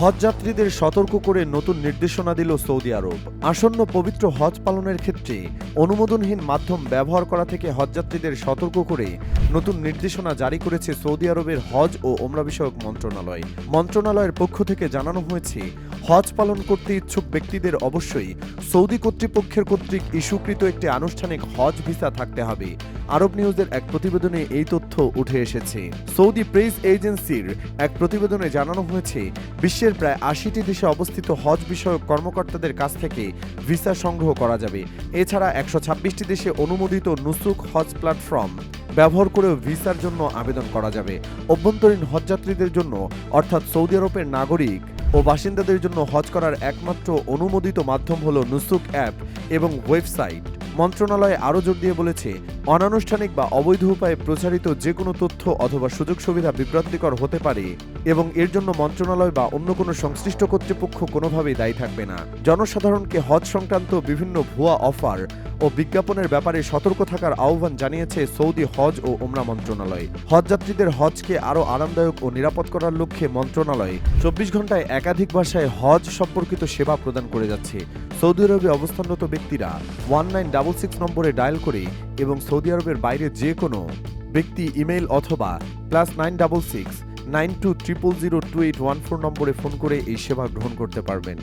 হজ যাত্রীদের সতর্ক করে নতুন নির্দেশনা দিল সৌদি আরব। আসন্ন পবিত্র হজ পালনের ক্ষেত্রে অনুমোদনহীন মাধ্যম ব্যবহার করা থেকে হজযাত্রীদের সতর্ক করে নতুন নির্দেশনা জারি করেছে সৌদি আরবের হজ ও ওমরা বিষয়ক মন্ত্রণালয়। মন্ত্রণালয়ের পক্ষ থেকে জানানো হয়েছে হজ পালন করতে ইচ্ছুক ব্যক্তিদের অবশ্যই সৌদি কর্তৃপক্ষের কর্তৃক ইস্যুকৃত একটি আনুষ্ঠানিক হজ ভিসা থাকতে হবে। আরব নিউজের এক প্রতিবেদনে এই তথ্য উঠে এসেছে। সৌদি প্রেস এজেন্সির এক প্রতিবেদনে জানানো হয়েছে, বিশ্বের প্রায় আশিটি দেশে অবস্থিত হজ বিষয়ক কর্মকর্তাদের কাছ থেকে ভিসা সংগ্রহ করা যাবে। এছাড়া একশো ছাব্বিশটি দেশে অনুমোদিত নুসুক হজ প্ল্যাটফর্ম ব্যবহার করেও ভিসার জন্য আবেদন করা যাবে। অভ্যন্তরীণ হজযাত্রীদের জন্য, অর্থাৎ সৌদি আরবের নাগরিক ও বাসিন্দাদের জন্য হজ করার একমাত্র অনুমোদিত মাধ্যম হল নুসুক অ্যাপ এবং ওয়েবসাইট। মন্ত্রণালয় আরও জোর দিয়ে বলেছে, অনানুষ্ঠানিক বা অবৈধ উপায়ে প্রচারিত যে কোনো তথ্য অথবা সুযোগ সুবিধা বিভ্রান্তিকর হতে পারে এবং এর জন্য মন্ত্রণালয় বা অন্য কোনো সংশ্লিষ্ট কর্তৃপক্ষ কোনোভাবেই দায়ী থাকবে না। জনসাধারণকে হজ সংক্রান্ত বিভিন্ন ভুয়া অফার ও বিজ্ঞাপনের ব্যাপারে সতর্ক থাকার আহ্বান জানিয়েছে সৌদি হজ ও ওমরা মন্ত্রণালয়। হজযাত্রীদের হজকে আরও আরামদায়ক ও নিরাপদ করার লক্ষ্যে মন্ত্রণালয় চব্বিশ ঘন্টায় একাধিক ভাষায় হজ সম্পর্কিত সেবা প্রদান করে যাচ্ছে। সৌদি আরবে অবস্থানরত ব্যক্তিরা ওয়ান নাইন ডাবল সিক্স নম্বরে ডায়াল করে এবং সৌদি আরবের বাইরে যে কোনো ব্যক্তি ইমেল অথবা plus nine double six nine two triple zero two eight one four নম্বরে ফোন করে এই সেবা গ্রহণ করতে পারবেন।